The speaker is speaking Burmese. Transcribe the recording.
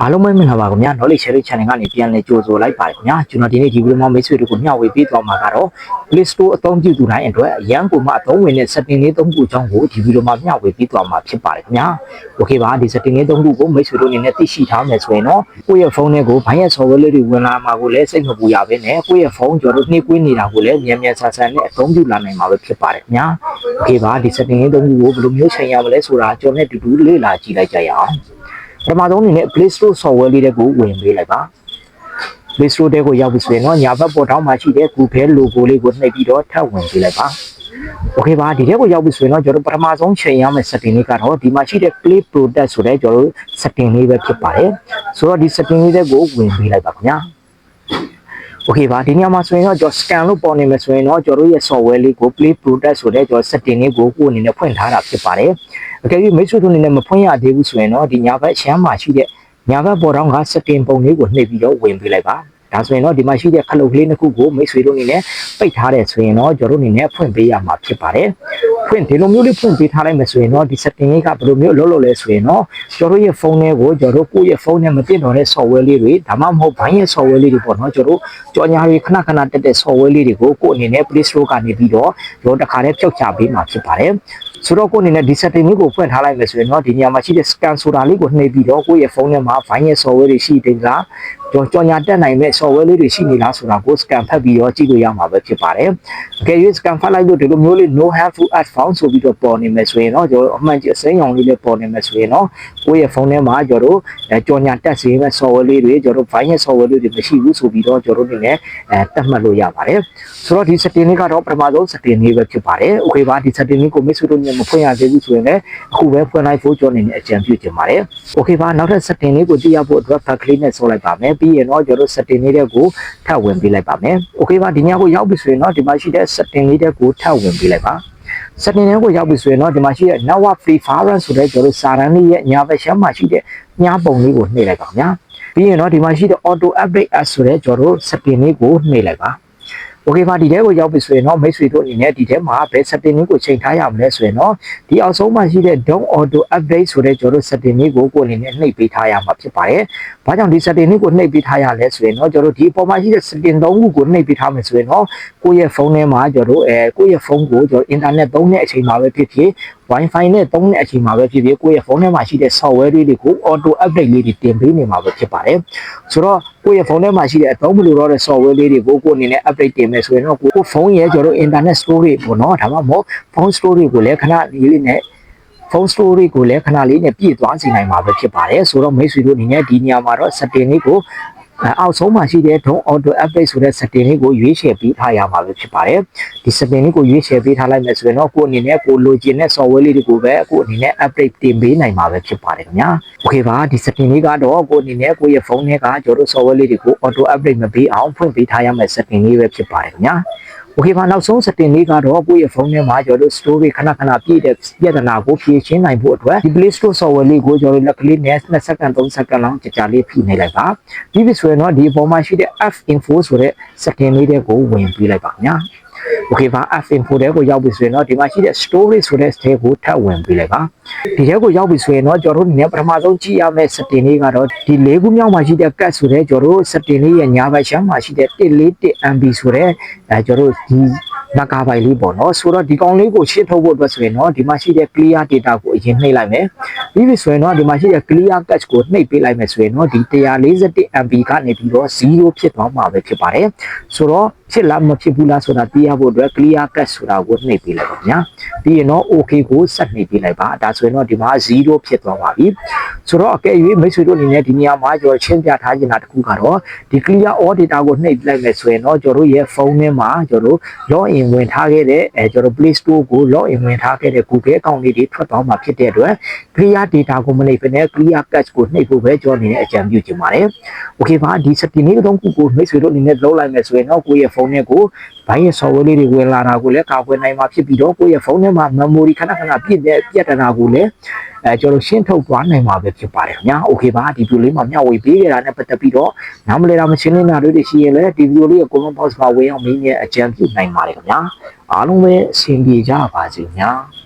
အားလုံးပဲမင်္ဂလာပါခင်ဗျာ knowledge share channel ကနေပြန်လည်ကြိုဆိုလိုက်ပါတယ်ခင်ဗျာကျွန်တော်ဒီနေ့ဒီဗီဒီယိုမှာမိတ်ဆွေတို့ကိုမျှဝေပေးသွားမှာကတော့ Play Store အသုံးပြုသူတိုင်းအတွက်အရန်ကိုမှအသုံးဝင်တဲ့ setting လေးသုံးခုအကြောင်းကိုဒီဗီဒီယိုမှာမျှဝေပေးသွားမှာဖြစ်ပါတယ်ခင်ဗျာ Okay ပါဒီ setting လေးသုံးခုကိုမိတ်ဆွေတို့အနေနဲ့သိရှိထားမယ်ဆိုရင်တော့ကိုယ့်ရဲ့ဖုန်းထဲကိုဘိုင်းရဲ့ software လေးတွေဝင်လာမှာကိုလည်းစိတ်မပူရဘဲနဲ့ကိုယ့်ရဲ့ဖုန်းကျွန်တော်တို့နှိပ်ကွေးနေတာကိုလည်းမြန်မြန်ဆန်ဆန်နဲ့အသုံးပြုလာနိုင်မှာပဲဖြစ်ပါတယ်ခင်ဗျာ Okay ပါဒီ setting လေးသုံးခုကိုဘယ်လိုမျိုးချိန်ရမလဲဆိုတာကျွန်တော်နဲ့တူတူလေ့လာကြည့်လိုက်ကြရအောင် ပထမဆုံးအနေနဲ့ Play Store software လေးတွေကိုဝင်ပေးလိုက်ပါ Play Store တဲ့ကိုရောက်ပြီဆိုရင်တော့ညာဘက်ပေါ်တောင်းမှာရှိတဲ့ Google logo လေးကိုနှိပ်ပြီးတော့ထပ်ဝင်ပေးလိုက်ပါ Okay ပါဒီတဲ့ကိုရောက်ပြီဆိုရင်တော့ကျွန်တော်ပထမဆုံးချိန်ရမယ့် setting လေးကတော့ဒီမှာရှိတဲ့ Play Product ဆိုတဲ့ကျွန်တော် setting လေးပဲဖြစ်ပါတယ်ဆိုတော့ဒီ setting လေးတွေကိုဝင်ပေးလိုက်ပါခင်ဗျာ Okay ပါဒီညမှာဆိုရင်တော့ကျွန်တော် scan လို့ပေါ်နေမယ်ဆိုရင်တော့ကျွန်တော်ရဲ့ software လေးကို Play Product ဆိုတဲ့ကျွန်တော် setting လေးကိုကိုယ်အနေနဲ့ဖွင့်ထားတာဖြစ်ပါတယ် အကယ်၍မိတ်ဆွေတို့အနေနဲ့မဖွင့်ရသေးဘူးဆိုရင်တော့ဒီညာဘက်ရှမ်းမှာရှိတဲ့ညာဘက်ပေါ်တော့က setting ပုံလေးကိုနှိပ်ပြီးတော့ဝင်ပေးလိုက်ပါဒါဆိုရင်တော့ဒီမှာရှိတဲ့ခလုတ်ကလေးတစ်ခုကိုမိတ်ဆွေတို့အနေနဲ့ပိတ်ထားတယ်ဆိုရင်တော့ကျွန်တော်တို့အနေနဲ့ဖွင့်ပေးရမှာဖြစ်ပါတယ် ဖွင့်ဒီလိုမျိုးလေးဖွင့်ပေးထားလိုက်မယ်ဆိုရင်တော့ဒီ setting လေးကဘယ်လိုမျိုးအလုပ်လုပ်လဲဆိုရင်တော့ကျွန်တော်ရဲ့ဖုန်းထဲကိုကျွန်တော်တို့ကိုယ့်ရဲ့ဖုန်းထဲမသိတော့တဲ့ software လေးတွေဒါမှမဟုတ်ဘိုင်းရဲ့ software လေးတွေပေါ့နော်ကျွန်တော်တို့ကြော်ညာတွေခဏခဏတက်တဲ့ software လေးတွေကိုကိုယ့်အနေနဲ့ Play Store ကနေပြီးတော့ကျွန်တော်တခါတည်းဖြုတ်ချပေးမှာဖြစ်ပါတယ်ဆိုတော့ကိုယ့်အနေနဲ့ဒီ setting လေးကိုဖွင့်ထားလိုက်မယ်ဆိုရင်တော့ဒီညမှာရှိတဲ့ scan ဆိုတာလေးကိုနှိပ်ပြီးတော့ကိုယ့်ရဲ့ဖုန်းထဲမှာဘိုင်းရဲ့ software တွေရှိတယ်လားကျွန်တော်ကြော်ညာတက်နိုင်မဲ့ software လေးတွေရှိနေလားဆိုတာကို scan ဖတ်ပြီးတော့ကြည့်လို့ရမှာပဲဖြစ်ပါတယ်။အကယ်၍ scan ဖတ်လိုက်လို့ဒီလိုမျိုးလေး no helpful ads found ဆိုပြီးတော့ပေါ်နေမယ်ဆိုရင်တော့ကျွန်တော်အမှန်ကြီးအစိမ်းရောင်လေးလည်းပေါ်နေမယ်ဆိုရင်တော့ကိုယ့်ရဲ့ဖုန်းထဲမှာကျွန်တော်အဲကြော်ညာတက်စေမဲ့ software လေးတွေကျွန်တော် Vine software လေးတွေမရှိဘူးဆိုပြီးတော့ကျွန်တော်တို့အနေနဲ့အဲတက်မှတ်လို့ရပါတယ်။ဆိုတော့ဒီ setting လေးကတော့ပထမဆုံး setting လေးပဲဖြစ်ပါတယ်။ Okay ပါဒီ setting လေးကိုမိတ်ဆွေတို့ညမဖွင့်ရသေးဘူးဆိုရင်လည်းအခုပဲဖွင့်လိုက်ဖို့ကျွန်တော်အနေနဲ့အကြံပြုချင်ပါတယ်။ Okay ပါနောက်ထပ် setting လေးကိုကြည့်ရဖို့အတွက် back click နဲ့ဆော်လိုက်ပါမယ်။ပြီးရင်တော့ကျွန်တော် setting လေးတွေကိုထပ်ဝင်ပေးလိုက်ပါမယ်။ Okay ပါဒီညကိုရောက်ပြီဆိုရင်တော့ဒီမှာရှိတဲ့ setting လေးတွေကိုထပ်ဝင်ပေးလိုက်ပါ။ setting တွေကိုရောက်ပြီဆိုရင်တော့ဒီမှာရှိတဲ့ Now Free Fire ဆိုတဲ့ကျွန်တော်စာရန်လေးရဲ့ညာဘက်ရှမ်းမှာရှိတဲ့ညာပုံလေးကိုနှိပ်လိုက်ပါဗျာ။ပြီးရင်တော့ဒီမှာရှိတဲ့ Auto Update App ဆိုတဲ့ကျွန်တော် setting လေးကိုနှိပ်လိုက်ပါ။ Okay ပါဒီထဲကိုရောက်ပြီဆိုရင်တော့မိတ်ဆွေတို့အနေနဲ့ဒီထဲမှာဘယ် setting လေးကိုချိန်ထားရမလဲဆိုရင်တော့ဒီအောက်ဆုံးမှာရှိတဲ့ don't auto update ဆိုတဲ့ကျွန်တော် setting လေးကိုကိုယ်အနေနဲ့နှိပ်ပေးထားရမှာဖြစ်ပါတယ်။ဘာကြောင့်ဒီ setting လေးကိုနှိပ်ပေးထားရလဲဆိုရင်တော့ကျွန်တော်ဒီအပေါ်မှာရှိတဲ့ setting သုံးခုကိုနှိပ်ပေးထားမယ်ဆိုရင်တော့ကိုယ့်ရဲ့ဖုန်းထဲမှာကျွန်တော်အဲကိုယ့်ရဲ့ဖုန်းကိုကျွန်တော် internet သုံးတဲ့အချိန်မှာပဲဖြစ်ဖြစ် Wi-Fi နဲ့သုံးတဲ့အချိန်မှာပဲဖြစ်ဖြစ်ကိုယ့်ရဲ့ဖုန်းထဲမှာရှိတဲ့ software လေးတွေကို auto update လေးတွေတင်ပေးနေမှာပဲဖြစ်ပါတယ်။ဆိုတော့ ကိုယ့်ရဲ့ဖုန်းထဲမှာရှိတဲ့အသုံးမလိုတော့တဲ့ software လေးတွေကိုကိုယ်အနေနဲ့ update တင်မယ်ဆိုရင်တော့ကိုယ့်ဖုန်းရဲ့ကျွန်တော် internet storage ပေါ့နော်ဒါမှမဟုတ် phone storage ကိုလည်းခဏလေးနဲ့ phone storage ကိုလည်းခဏလေးနဲ့ပြည့်သွားစေနိုင်မှာပဲဖြစ်ပါတယ်ဆိုတော့မိတ်ဆွေတို့အနေနဲ့ဒီညမှာတော့ setting လေးကို အောက်ဆုံးမှာရှိတဲ့ don't auto update ဆိုတဲ့ setting လေးကိုရွေးချယ်ပေးထားရမှာပဲဖြစ်ပါတယ်ဒီ setting လေးကိုရွေးချယ်ပေးထားလိုက်မယ်ဆိုရင်တော့ကိုယ်အနေနဲ့ကိုလိုချင်တဲ့ software လေးတွေကိုပဲကိုအနေနဲ့ update တင်ပေးနိုင်မှာပဲဖြစ်ပါတယ်ခင်ဗျာ okay ပါဒီ setting လေးကတော့ကိုအနေနဲ့ကိုယ့်ရဲ့ဖုန်းထဲကကျွန်တော် software လေးတွေကို auto update မပေးအောင်ဖွင့်ပေးထားရမယ့် setting လေးပဲဖြစ်ပါတယ်ခင်ဗျာ Okay ပါနောက်ဆုံး setting လေးကတော့ကိုယ့်ရဲ့ဖုန်းထဲမှာကျွန်တော် story ခဏခဏပြည့်တဲ့ပြဿနာကိုဖြေရှင်းနိုင်ဖို့အတွက်ဒီ Play Store software လေးကိုကျွန်တော်လက်ကလေးနဲ့2စက္ကန့်3စက္ကန့်လောက်ကြာကြာလေးဖိနေလိုက်ပါပြီးပြီဆိုရင်တော့ဒီအပေါ်မှာရှိတဲ့ F info ဆိုတဲ့ setting လေးတွေကိုဝင်ပြီးလိုက်ပါခင်ဗျာ Okay ပါ F info တဲ့ကိုရောက်ပြီဆိုရင်တော့ဒီမှာရှိတဲ့ story ဆိုတဲ့ step ကိုထပ်ဝင်ပြီးလိုက်ပါဒီထဲကိုရောက်ပြီဆိုရင်တော့ကျွန်တော်တို့နေပထမဆုံးကြည့်ရမယ့် setting လေးကတော့ဒီ၄ခုမြောက်မှာရှိတဲ့ cut ဆိုတဲ့ကျွန်တော်တို့ setting လေးရဲ့ညာဘက်ရှမ်းမှာရှိတဲ့141 MB ဆိုတဲ့အဲကျွန်တော်တို့ဒီနဂါပိုင်လေးပေါ့နော်ဆိုတော့ဒီကောင်လေးကိုရှင်းထုတ်ဖို့အတွက်ဆိုရင်တော့ဒီမှာရှိတဲ့ clear data ကိုအရင်နှိပ်လိုက်မယ် ပြီးပြီဆိုရင်တော့ဒီမှာရှိတဲ့ clear cache ကိုနှိပ်ပေးလိုက်မယ်ဆိုရင်တော့ဒီ141 MB ကနေပြီးတော့0ဖြစ်သွားမှာပဲဖြစ်ပါတယ်ဆိုတော့ဖြစ်လားမဖြစ်ဘူးလားဆိုတာသိရဖို့အတွက် clear cache ဆိုတာကိုနှိပ်ပေးလိုက်ပါဗျာပြီးရင်တော့ okay ကိုဆက်နှိပ်ပေးလိုက်ပါဒါဆိုရင်တော့ဒီမှာ0ဖြစ်သွားပါပြီဆိုတော့အကယ်၍မိတ်ဆွေတို့အနေနဲ့ဒီနေရာမှာကျွန်တော်ရှင်းပြထားခြင်းတာတစ်ခုကတော့ဒီ clear all data ကိုနှိပ်လိုက်မယ်ဆိုရင်တော့ကျွန်တော်ရဲ့ဖုန်းထဲမှာကျွန်တော် log in ဝင်ထားခဲ့တဲ့အဲကျွန်တော် Play Store ကို log in ဝင်ထားခဲ့တဲ့ Google account လေးတွေထွက်သွားမှာဖြစ်တဲ့အတွက် clear data ကိုမနှိပ်ဘဲနဲ့ clear cache ကိုနှိပ်ဖို့ပဲကျွန်တော်အနေနဲ့အကြံပြုချင်ပါတယ်။ Okay ပါဒီ setting လေးတော့ခုကိုမိတ်ဆွေတို့အနေနဲ့လုပ်လိုက်မယ်ဆိုရင်တော့ကိုယ့်ရဲ့ဖုန်းထဲကိုဘိုင်းရဲ့ software လေးတွေဝင်လာတာကိုလည်းကာကွယ်နိုင်မှာဖြစ်ပြီးတော့ကိုယ့်ရဲ့ဖုန်းထဲမှာ memory ခဏခဏပြည့်တဲ့ပြတ်တနာကိုလည်းအဲကျွန်တော်ရှင်းထုတ်သွားနိုင်မှာပဲဖြစ်ပါတယ်ခင်ဗျာ။ Okay ပါဒီ video လေးမှာမျှဝေပေးခဲ့တာနဲ့ပတ်သက်ပြီးတော့နားမလည်တာမရှင်းလင်းတာတွေရှိရင်လည်းဒီ video လေးကို comment box မှာဝင်အောင်မင်းရဲ့အကြံပြုနိုင်ပါတယ်ခင်ဗျာ။အားလုံးပဲအဆင်ပြေကြပါစေခင်ဗျာ။